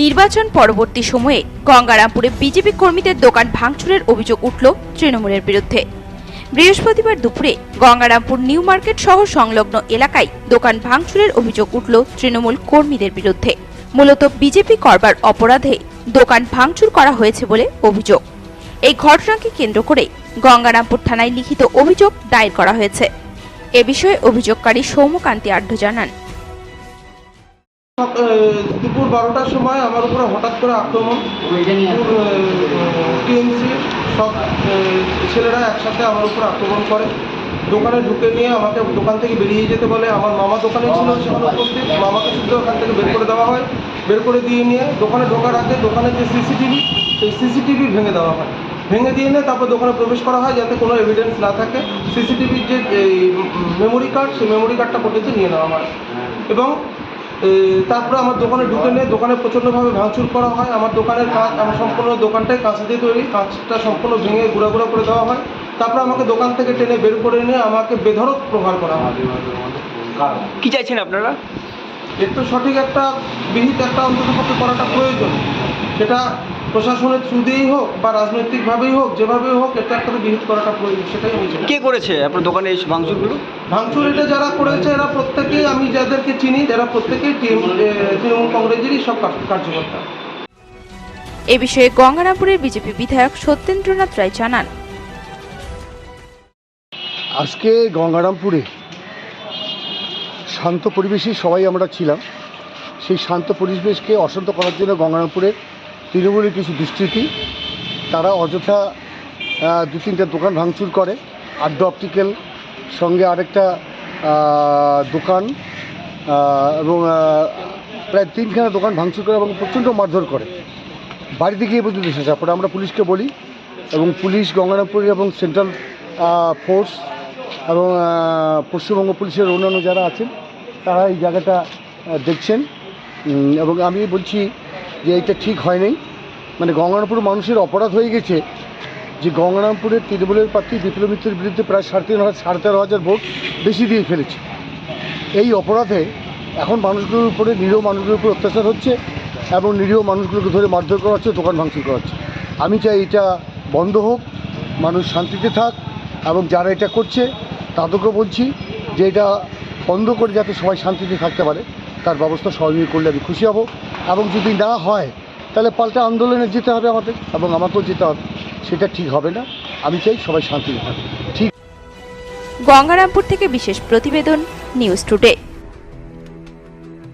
নির্বাচন পরবর্তী সময়ে গঙ্গারামপুরে বিজেপি কর্মীদের দোকান ভাঙচুরের অভিযোগ উঠল তৃণমূলের বিরুদ্ধে। বৃহস্পতিবার দুপুরে গঙ্গারামপুর নিউ মার্কেট সহ সংলগ্ন এলাকায় দোকান ভাঙচুরের অভিযোগ উঠল তৃণমূল কর্মীদের বিরুদ্ধে। মূলত বিজেপি করবার অপরাধে দোকান ভাঙচুর করা হয়েছে বলে অভিযোগ। এই ঘটনাকে কেন্দ্র করে গঙ্গারামপুর থানায় লিখিত অভিযোগ দায়ের করা হয়েছে। এ বিষয়ে অভিযোগকারী সৌম্যকান্তি আঢ্য জানান। দুপুর বারোটার সময় আমার উপরে হঠাৎ করে আক্রমণ। টিএমসি সব ছেলেরা একসাথে আমার উপর আক্রমণ করে। দোকানে ঢুকে নিয়ে আমাকে দোকান থেকে বেরিয়ে যেতে বলে। আমার মামা দোকানে ছিল, সেখানে উপস্থিত। মামাকে শুদ্ধ ওখান থেকে বের করে দেওয়া হয়। বের করে দিয়ে নিয়ে দোকানে ঢোকার আগে দোকানের যে সিসিটিভি, সেই সিসিটিভি ভেঙে দেওয়া হয়। ভেঙে দিয়ে নিয়ে তারপর দোকানে প্রবেশ করা হয় যাতে কোনো এভিডেন্স না থাকে। সিসিটিভির যে মেমোরি কার্ড সেই মেমোরি কার্ডটা পর্যন্ত নিয়ে নেওয়া হয়। এবং তারপরে আমার দোকানে ঢুকে নিয়ে দোকানে প্রচণ্ডভাবে ভাঙচুর করা হয়। আমার দোকানের কাজ আমার সম্পূর্ণ দোকানটাই কাঁচ দিয়ে তৈরি। কাঁচটা সম্পূর্ণ ভেঙে গুঁড়া গুঁড়া করে দেওয়া হয়। তারপরে আমাকে দোকান থেকে টেনে বের করে নিয়ে আমাকে বেধরক প্রহার করা হয়। কি চাইছেন আপনারা? এর তো সঠিক একটা বিহিত একটা অন্তত করাটা প্রয়োজন। সেটা প্রশাসনের থ্রু দিয়েই হোক বা রাজনৈতিকভাবেই হোক যেভাবেই হোক এটা একটা বিহিত করাটা প্রয়োজন সেটাই আমি চাই কে করেছে আপনার দোকানে এই ভাঙচুরগুলো? ভাঙচুর এটা যারা করেছে এরা প্রত্যেকেই আমি যাদেরকে চিনি যারা প্রত্যেকেই টিম তৃণমূল কংগ্রেসেরই সব কার্য- কার্যকর্তা। এ বিষয়ে গঙ্গারামপুরের বিজেপি বিধায়ক সত্যেন্দ্রনাথ রায় জানান। আজকে গঙ্গারামপুরে শান্ত পরিবেশেই সবাই আমরা ছিলাম। সেই শান্ত পরিবেশকে অশান্ত করার জন্য গঙ্গারামপুরে তৃণমূলের কিছু দুষ্কৃতী, তারা অযথা দু তিনটা দোকান ভাঙচুর করে। আড্ড অপটিক্যাল সঙ্গে আরেকটা দোকান এবং প্রায় তিনখানা দোকান ভাঙচুর করে এবং প্রচণ্ড মারধর করে। বাড়িতে গিয়ে পর্যন্ত এসেছে তারপরে আমরা পুলিশকে বলি এবং পুলিশ, গঙ্গারামপুর এবং সেন্ট্রাল ফোর্স এবং পশ্চিমবঙ্গ পুলিশের অন্যান্য যারা আছেন, তারা এই জায়গাটা দেখছেন। এবং আমি বলছি যে এটা ঠিক হয়নি। মানে গঙ্গারামপুর মানুষের অপরাধ হয়ে গেছে যে গঙ্গারামপুরের তৃণমূলের প্রার্থী বিপ্লব মিত্রের বিরুদ্ধে প্রায় সাড়ে তিন হাজার, সাড়ে তেরো হাজার ভোট বেশি দিয়ে ফেলেছে। এই অপরাধে এখন মানুষগুলোর উপরে, নিরীহ মানুষগুলোর উপর অত্যাচার হচ্ছে এবং নিরীহ মানুষগুলোকে ধরে মারধর করা হচ্ছে, দোকান ভাঙচুর করা হচ্ছে। আমি চাই এটা বন্ধ হোক, মানুষ শান্তিতে থাক এবং যারা এটা করছে তাদেরকেও বলছি যে এটা বন্ধ করে যাতে সবাই শান্তিতে থাকতে পারে। তার ব্যবস্থা সহযোগী করলে আমি খুশি হব। এবং যদি না হয়, তাহলে পাল্টা আন্দোলনে যেতে হবে আমাদের এবং আমাকেও যেতে হবে। সেটা ঠিক হবে না। আমি চাই সবাই শান্তি থাকবে ঠিক গঙ্গারামপুর থেকে বিশেষ প্রতিবেদন, নিউজ টুডে।